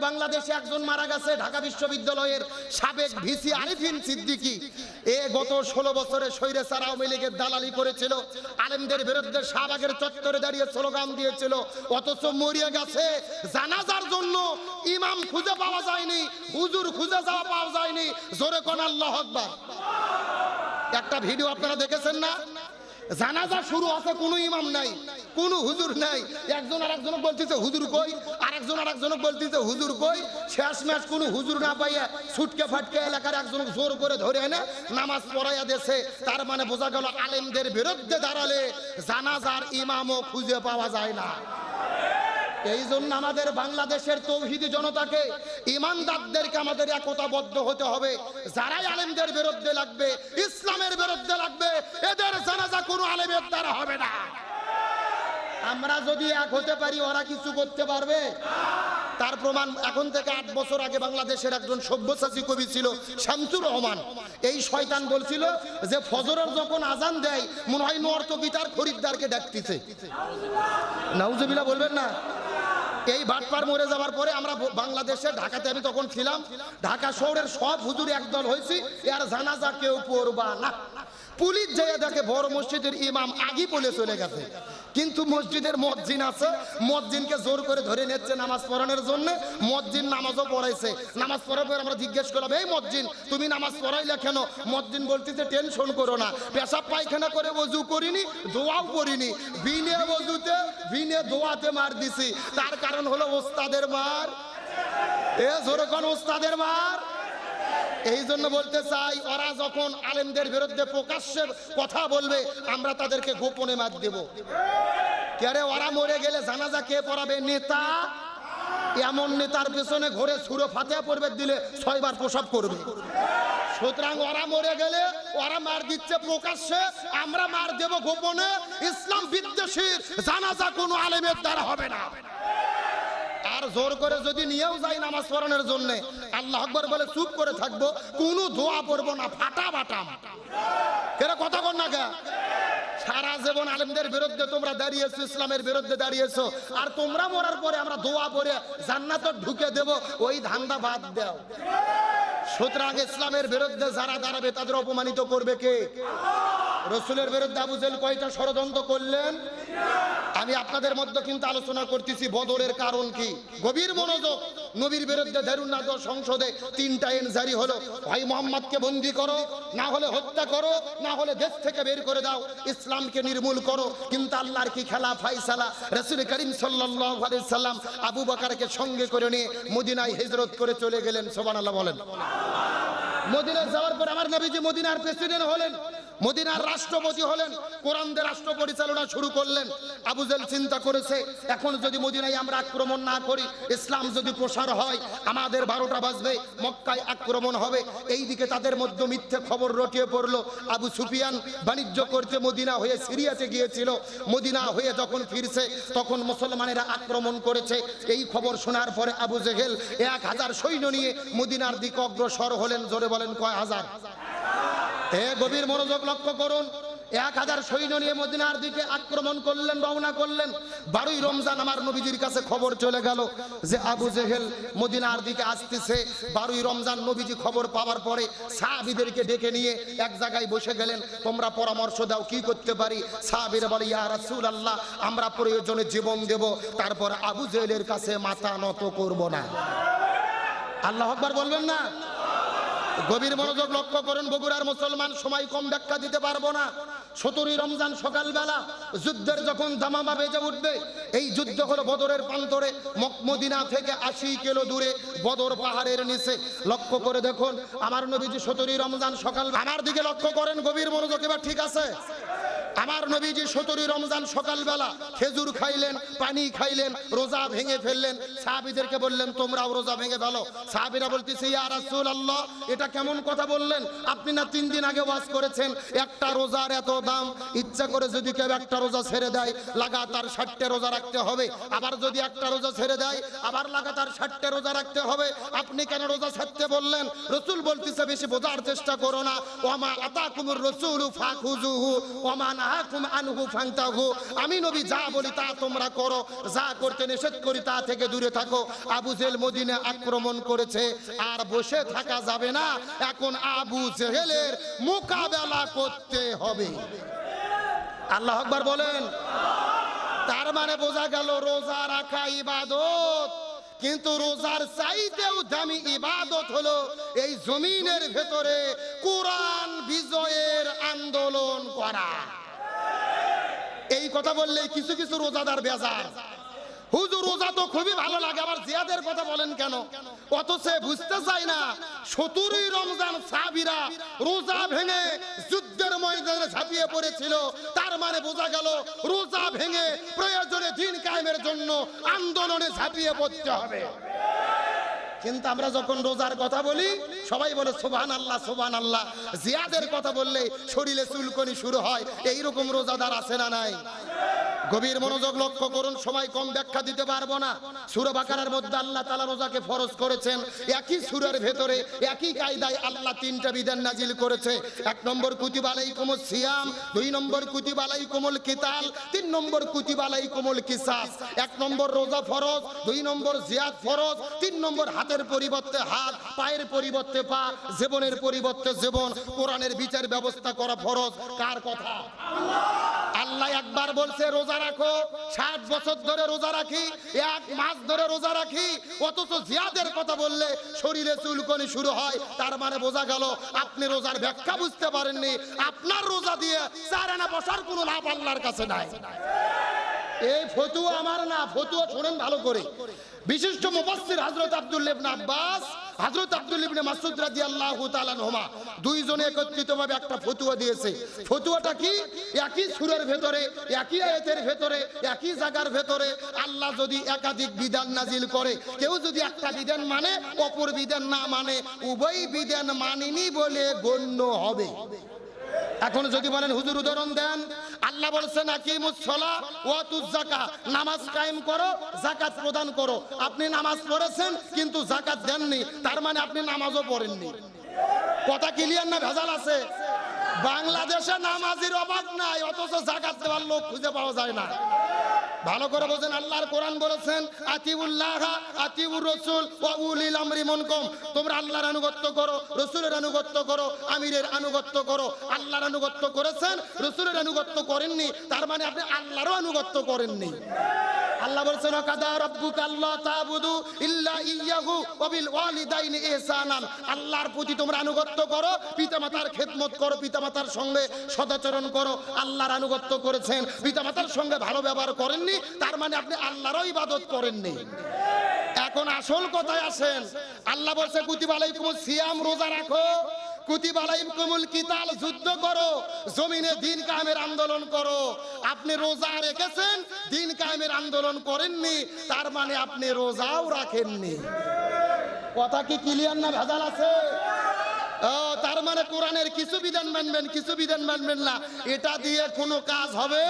বাংলাদেশে একজন মারা গেছে ঢাকা বিশ্ববিদ্যালয়ের সাবেক ভিসি আরিফিন সিদ্দিকী। এ গত ষোলো বছরে সারা আওয়ামী লীগের দালালি করেছিল, আলেমদের বিরুদ্ধে শাহবাগের চত্বরে দাঁড়িয়ে স্লোগান দিয়েছিল, অথচ মরিয়ে গেছে জানাজার জন্য। ইমাম খুঁজে পাওয়া যায়নি, হুজুর খুঁজে যাওয়া পাওয়া যায়নি। জোরে কোন আল্লাহ একটা ভিডিও আপনারা দেখেছেন না? জানাজা শুরু আছে, কোনো ইমাম নাই। কোনো হুজুর নাই। একজন আর একজন বলতেছে, হুজুর কই? আর একজন আর একজন বলতেছে, হুজুর কই? শেষ ম্যাচ কোনো হুজুর না পাইয়া ছুটকে ফাটকে এলাকার একজন জোর করে ধরে এনে নামাজ পড়াইয়া দেছে তার মানে বোঝা গেল আলেমদের বিরুদ্ধে দাঁড়ালে জানাজার ইমামও খুঁজে পাওয়া যায় না। এই জন্য আমাদের বাংলাদেশের তৌহিদি জনতাকে, ইমানদারদেরকে আমাদের একতাবদ্ধ হতে হবে। যারাই আলেমদের বিরুদ্ধে লাগবে, ইসলামের বিরুদ্ধে লাগবে, এদের জানাজা কোনো আলেমের দ্বারা হবে না। আমরা যদি এক হতে পারি, ওরা কিছু করতে পারবে? তার প্রমাণ এখন থেকে আট বছর আগে বাংলাদেশের একজন সব্যসাচী কবি ছিল, শামসুর রহমান। এই শয়তান বলছিল যে, ফজরের যখন আজান দেয়, মনে হয় নর্তকিতার খরিদ্দারকে ডাকতেছে। নাউজবিলা বলবেন না? এই বাটপার মরে যাওয়ার পরে আমরা বাংলাদেশে, ঢাকাতে আমি তখন ছিলাম। ঢাকা শহরের সব হুজুর একদল হয়েছি। আর জানাজা কেউ পড়বা না। পুলিশ যেয়ে দেখে বড় মসজিদের ইমাম আগি বলে চলে গেছে। কিন্তু মসজিদের মসজিদ আছে। মসজিদকে জোর করে ধরে নিচ্ছে নামাজ পড়ানোর জন্য। মসজিদ নামাজও পড়াইছে। নামাজ পড়ার পর আমরা জিজ্ঞেস করলাম, এই মসজিদ, তুমি নামাজ পড়াইলে কেন? মসজিদ বলতেছে টেনশন করো না। পেশাব পায়খানা করে অজু করিনি, দোয়াও করিনি। বিনে অজুতে বিনে দোয়াতে মার দিছি। তার কারণ হলো ওস্তাদের মার। এ জোরে কোন ওস্তাদের মার। এই জন্য বলতে চাই, ওরা যখন আলেমদের বিরুদ্ধে প্রকাশ্যে কথা বলবে, আমরা তাদেরকে গোপনে মার দেব। কেরে ওরা মরে গেলে জানাজা কে পড়াবে? নেতা। এমন নেতার পেছনে ঘরে সুরো ফাতে পড়বে, দিলে ছয়বার প্রসাব করবে। সুতরাং ওরা মরে গেলে ওরা মার দিচ্ছে প্রকাশ্যে, আমরা মার দেব গোপনে। ইসলাম বিদ্বেষীর জানাজা কোনো আলেমের দ্বারা হবে না। আর জোর করে যদি নিয়েও যাই নামাজ পড়ানোর জন্য, আল্লাহ আকবর বলে, চুপ করে থাকব, কোনো দোয়া পড়ব না, ফাটা বাটাম কেরা কথা কর না কে সারা জীবন আলেমদের বিরুদ্ধে তোমরা দাঁড়িয়েছো, ইসলামের বিরুদ্ধে দাঁড়িয়েছো, আর তোমরা মরার পরে আমরা দোয়া পড়ে জান্নাত ঢুকে দেব, ওই ধান্দা বাদ দাও। সুতরাং ইসলামের বিরুদ্ধে যারা দাঁড়াবে, তাদের অপমানিত করবে কে? রসুলের বিরুদ্ধে আবু জেল কয়টা ষড়যন্ত্র করলেন? আমি আপনাদের মধ্যে কিন্তু আলোচনা করতেছি, বদরের কারণ কি? গভীর মনোযোগ। নবীর বিরুদ্ধে দেরুন্নাদ সংসদে তিনটা আইন জারি হলো। ভাই মোহাম্মদকে বন্দি করো, না হলে হত্যা করো, না হলে দেশ থেকে বের করে দাও, ইসলামকে নির্মূল করো। কিন্তু আল্লাহর কি খেলা ফাইসালা? রসুল করিম সাল্লাম আবু বকরকে সঙ্গে করে নিয়ে মদিনায় হিজরত করে চলে গেলেন। সুবহানাল্লাহ বলেন। মদিনায় যাওয়ার পর আমার নবীজি মদিনার প্রেসিডেন্ট হলেন। মদিনার রাষ্ট্রপতি হলেন, কোরআনদের রাষ্ট্র পরিচালনা শুরু করলেন। আবু জেল চিন্তা করেছে, এখন যদি মদিনায় আমরা আক্রমণ না করি, ইসলাম যদি প্রসার হয়, আমাদের বারোটা বাজবে, মক্কায় আক্রমণ হবে। এই দিকে তাদের মধ্যে মিথ্যে খবর রটিয়ে পড়ল। আবু সুফিয়ান বাণিজ্য করতে মদিনা হয়ে সিরিয়াতে গিয়েছিল। মদিনা হয়ে যখন ফিরছে, তখন মুসলমানেরা আক্রমণ করেছে। এই খবর শোনার পরে আবু জেহেল এক হাজার সৈন্য নিয়ে মদিনার দিকে অগ্রসর হলেন। জোরে বলেন, কয় হাজার? গভীর মনোযোগ লক্ষ্য করুন। এক হাজার সৈন্য নিয়ে মদিনার দিকে আক্রমণ করলেন, রওনা করলেন। বারোই রমজান আমার নবীজির কাছে খবর চলে গেল যে আবু জেহেল মদিনার দিকে আসতেছে। বারোই রমজান নবীজি খবর পাওয়ার পরে সাহাবিদেরকে ডেকে নিয়ে এক জায়গায় বসে গেলেন। তোমরা পরামর্শ দাও, কি করতে পারি? সাহাবিরা বলে, ইয়া রাসূল আল্লাহ আমরা প্রয়োজনে জীবন দেব, তারপর আবু জেহেলের কাছে মাথা নত করব না। আল্লাহ আকবার বলবেন না? গভীর মনোযোগ লক্ষ্য করেন, বগুড়ার মুসলমান সময় কম ব্যাখ্যা দিতে পারব না। সতেরোই রমজান সকালবেলা যুদ্ধের যখন দামামা বেজে উঠবে, এই যুদ্ধ হলো বদরের প্রান্তরে মকমদিনা থেকে আশি কিলো দূরে, বদর পাহাড়ের নিচে। লক্ষ্য করে দেখুন, আমার নবীজি সতেরোই রমজান সকাল আমার দিকে লক্ষ্য করেন, গভীর মনোযোগ এবার ঠিক আছে? আমার নবীজি সতেরোই রমজান সকালবেলা খেজুর খাইলেন, পানি খাইলেন, রোজা ভেঙে ফেললেন। সাহাবিদেরকে বললেন, তোমরাও রোজা ভেঙে ফেলো। সাহাবিরা বলতেছে, ইয়া রাসূল আল্লাহ এটা কেমন কথা বললেন? আপনি না তিন দিন আগে ওয়াজ করেছেন, একটা রোজার এত দাম। ইচ্ছা করে যদি কেউ একটা রোজা ছেড়ে দেয়, লাগাতার ষাটটা রোজা রাখতে হবে। আবার যদি একটা রোজা ছেড়ে দেয়, আবার লাগাতার ষাটটা রোজা রাখতে হবে। আপনি কেন রোজা ছাড়তে বললেন? রসুল বলতেছে, বেশি বোঝার চেষ্টা করো না। ওমা আতা কুমুর রসুল ফাকুজুহু ওমা আনহু ফান্তাহু। আমি নবী যা বলি তা তোমরা করো, যা করতে নিষেধ করি তা থেকে দূরে থাকো। আবু জেল মদিনে আক্রমণ করেছে, আর বসে থাকা যাবে না। এখন আবু জেহেলের মোকাবেলা করতে হবে। আল্লাহ আকবার বলেন। তার মানে বোঝা গেল রোজা রাখা ইবাদত। কিন্তু রোজার চাইতেও দামি ইবাদত হলো এই জমিনের ভেতরে কোরআন বিজয়ের আন্দোলন করা। কথা বললে কিছু কিছু রোজাদার বেজার। হুজুর, রোজা তো খুবই ভালো লাগে, আবার জিয়াদের কথা বলেন কেন? সে বুঝতে চায় না, সতেরোই রমজান সাবিরা রোজা ভেঙে যুদ্ধের ময়দানে ঝাঁপিয়ে পড়েছিল। তার মানে বোঝা গেল, রোজা ভেঙে প্রয়োজনে দিন কায়েমের জন্য আন্দোলনে ঝাঁপিয়ে পড়তে হবে। কিন্তু আমরা যখন রোজার কথা বলি, সবাই বলে সোবান আল্লাহ সোবান আল্লাহ জিয়াদের কথা বললে শরীরে চুলকনি শুরু হয়। এইরকম রোজাদার আছে না নাই? গভীর মনোযোগ লক্ষ্য করুন, সময় কম ব্যাখ্যা দিতে পারব না। সুর বাকারার মধ্যে আল্লাহ তালা রোজাকে ফরজ করেছেন। একই সুরের ভেতরে, একই কায়দায় আল্লাহ তিনটা বিধান নাজিল করেছে। এক নম্বর কুতিবালাই কোমল সিয়াম। দুই নম্বর কুতিবালাই কোমল কিতাল। তিন নম্বর কুতিবালাই কোমল কিসাস। এক নম্বর, রোজা ফরজ। দুই নম্বর, জিয়াদ ফরজ। তিন নম্বর হাতের পরিবর্তে হাত, পায়ের পরিবর্তে পা, জীবনের পরিবর্তে জীবন, কোরআনের বিচার ব্যবস্থা করা ফরজ। কার কথা? আল্লাহ একবার বলছে, রোজা রাখো। ষাট বছর ধরে রোজা রাখি, এক মাস ধরে রোজা রাখি। অথচ জিয়াদের কথা বললে শরীরে চুলকনি শুরু হয়, তার মানে বোঝা গেল আপনি রোজার ব্যাখ্যা বুঝতে পারেননি। আপনার রোজা দিয়ে চার আনা বসার কোনো লাভ আল্লাহর কাছে নাই। এই ফতুয়া আমার না, ফতুয়া শোনেন ভালো করে। বিশিষ্ট মুফাসসির হযরত আব্দুল্লাহ ইবনে আব্বাস, হযরত আব্দুল্লাহ ইবনে মাসউদ রাদিয়াল্লাহু তাআলা আনহুমা, দুইজনে একত্রিতভাবে একটা ফতুয়া দিয়েছে। ফতুয়াটা কি? একই সূরার ভেতরে, একই আয়াতের ভেতরে, একই জায়গার ভেতরে আল্লাহ যদি একাধিক বিধান নাজিল করে, কেউ যদি একটা বিধান মানে অপর বিধান না মানে উভয় বিধান মানিনি বলে গণ্য হবে। এখন যদি বলেন, হুজুর উদাহরণ দেন আল্লাহ বলছেন নামাজ কায়েম করো জাকাত প্রদান করো। আপনি নামাজ পড়েছেন, কিন্তু জাকাত দেননি। তার মানে আপনি নামাজও পড়েননি। কথা ক্লিয়ার না ভেজাল আছে? বাংলাদেশে নামাজির অভাব নাই, অথচ জাকাত দেওয়ার লোক খুঁজে পাওয়া যায় না। ভালো করে বোঝেন, আল্লাহর কোরআন বলেছেন, আতিউল্লাহ আতিউর রসুল ওয়া উলিল আমরি মনকুম তোমরা আল্লাহর আনুগত্য করো, রসুলের আনুগত্য করো, আমিরের আনুগত্য করো। আল্লাহর আনুগত্য করেছেন, রসুলের আনুগত্য করেননি, তার মানে আপনি আল্লাহরও আনুগত্য করেননি। আল্লাহ বলছেন কাদা রব্বুক আল্লাহ তাবুদু ইল্লা ইয়াহু ওয়া বিল ওয়ালিদাইনি ইহসানান। আল্লাহর প্রতি তোমরা আনুগত্য করো, পিতামাতার খেদমত করো, পিতামাতার সঙ্গে সদাচরণ করো। আল্লাহর আনুগত্য করেছেন, পিতামাতার সঙ্গে ভালো ব্যবহার করেননি, তার মানে আপনি আল্লাহরও ইবাদত করেননি। এখন আসল কথায় আসেন, আল্লাহ বলছে, কুতিবা আলাইকুমুস সিয়াম, রোজা রাখো। যুদ্ধ করো, জমিনে দিন আন্দোলন করো। আপনি রোজা রেখেছেন, দিন আন্দোলন করেননি, তার মানে আপনি রোজাও রাখেননি। কথা কি আছে? তার মানে কিছু বিধান মানবেন, কিছু বিধান মানবেন না। এটা দিয়ে কোনো কাজ হবে?